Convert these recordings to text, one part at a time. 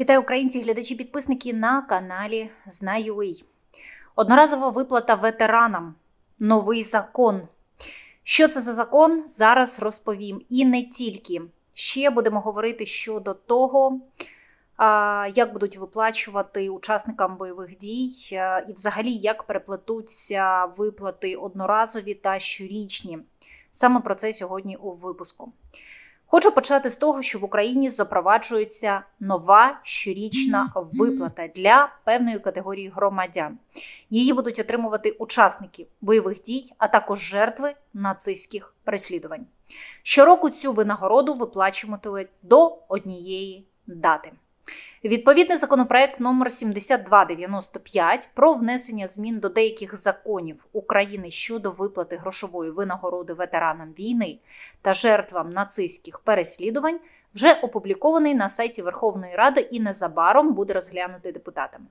Вітаю українці, глядачі, підписники на каналі Знаю.ua. Одноразова виплата ветеранам. Новий закон. Що це за закон? Зараз розповім. І не тільки. Ще будемо говорити щодо того, як будуть виплачувати учасникам бойових дій, і взагалі як переплетуться виплати одноразові та щорічні. Саме про це сьогодні у випуску. Хочу почати з того, що в Україні запроваджується нова щорічна виплата для певної категорії громадян. Її будуть отримувати учасники бойових дій, а також жертви нацистських переслідувань. Щороку цю винагороду виплачуватимуть до однієї дати. Відповідний законопроект номер 7295 про внесення змін до деяких законів України щодо виплати грошової винагороди ветеранам війни та жертвам нацистських переслідувань вже опублікований на сайті Верховної Ради і незабаром буде розглянутий депутатами.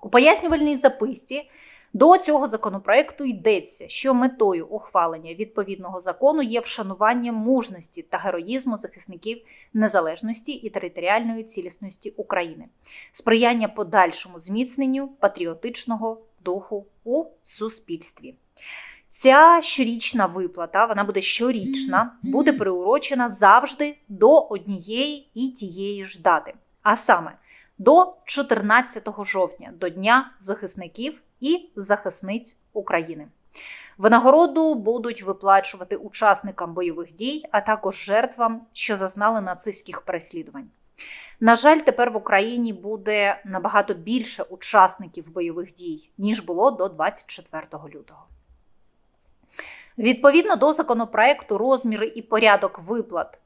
У пояснювальній записці до цього законопроекту йдеться, що метою ухвалення відповідного закону є вшанування мужності та героїзму захисників незалежності і територіальної цілісності України, сприяння подальшому зміцненню патріотичного духу у суспільстві. Ця щорічна виплата, вона буде щорічна, буде приурочена завжди до однієї і тієї ж дати, а саме до 14 жовтня, до Дня захисників і захисниць України. Винагороду будуть виплачувати учасникам бойових дій, а також жертвам, що зазнали нацистських переслідувань. На жаль, тепер в Україні буде набагато більше учасників бойових дій, ніж було до 24 лютого. Відповідно до законопроекту, розміри і порядок виплат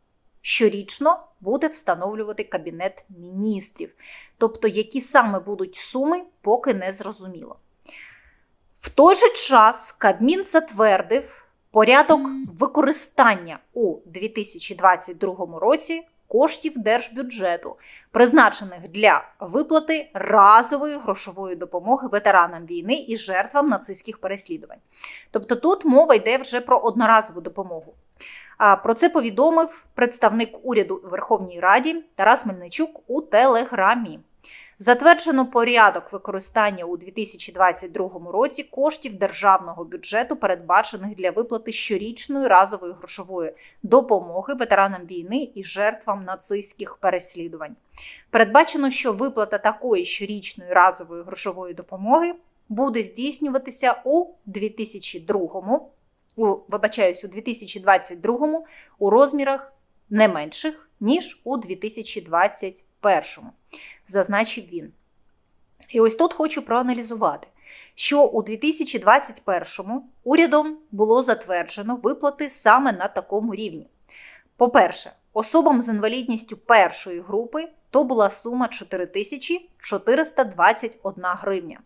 щорічно буде встановлювати Кабінет міністрів, тобто які саме будуть суми, поки не зрозуміло. В той же час Кабмін затвердив порядок використання у 2022 році коштів держбюджету, призначених для виплати разової грошової допомоги ветеранам війни і жертвам нацистських переслідувань. Тобто тут мова йде вже про одноразову допомогу. Про це повідомив представник уряду у Верховній Раді Тарас Мельничук у Телеграмі. Затверджено порядок використання у 2022 році коштів державного бюджету, передбачених для виплати щорічної разової грошової допомоги ветеранам війни і жертвам нацистських переслідувань. Передбачено, що виплата такої щорічної разової грошової допомоги буде здійснюватися у 2002 у, вибачаюсь, у 2022 у розмірах не менших, ніж у 2021 зазначив він. І ось тут хочу проаналізувати, що у 2021-му урядом було затверджено виплати саме на такому рівні. По-перше, особам з інвалідністю першої групи то була сума 4421 гривня.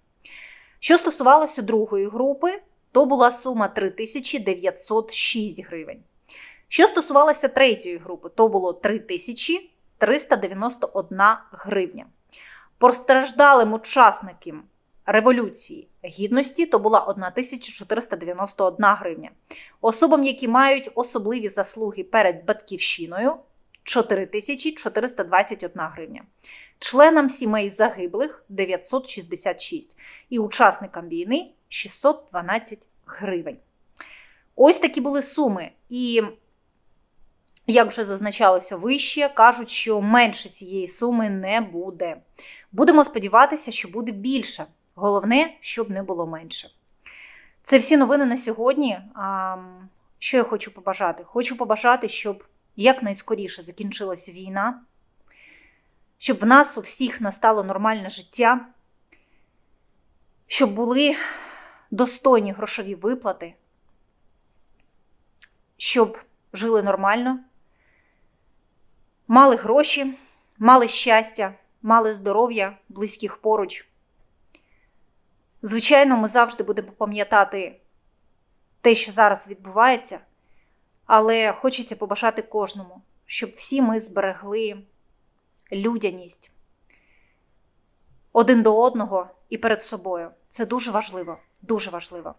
Що стосувалося другої групи, то була сума 3906 гривень. Що стосувалося третьої групи, то було 3000 391 гривня. Постраждалим учасникам Революції Гідності то була 1491 гривня. Особам, які мають особливі заслуги перед батьківщиною 4421 гривня. Членам сімей загиблих 966 і учасникам війни 612 гривень. Ось такі були суми. І як вже зазначалося вище, кажуть, що менше цієї суми не буде. Будемо сподіватися, що буде більше. Головне, щоб не було менше. Це всі новини на сьогодні. Що я хочу побажати? Хочу побажати, щоб якнайскоріше закінчилася війна, щоб в нас у всіх настало нормальне життя, щоб були достойні грошові виплати, щоб жили нормально мали гроші, мали щастя, мали здоров'я, близьких поруч. Звичайно, ми завжди будемо пам'ятати те, що зараз відбувається, але хочеться побажати кожному, щоб всі ми зберегли людяність один до одного і перед собою. Це дуже важливо, дуже важливо.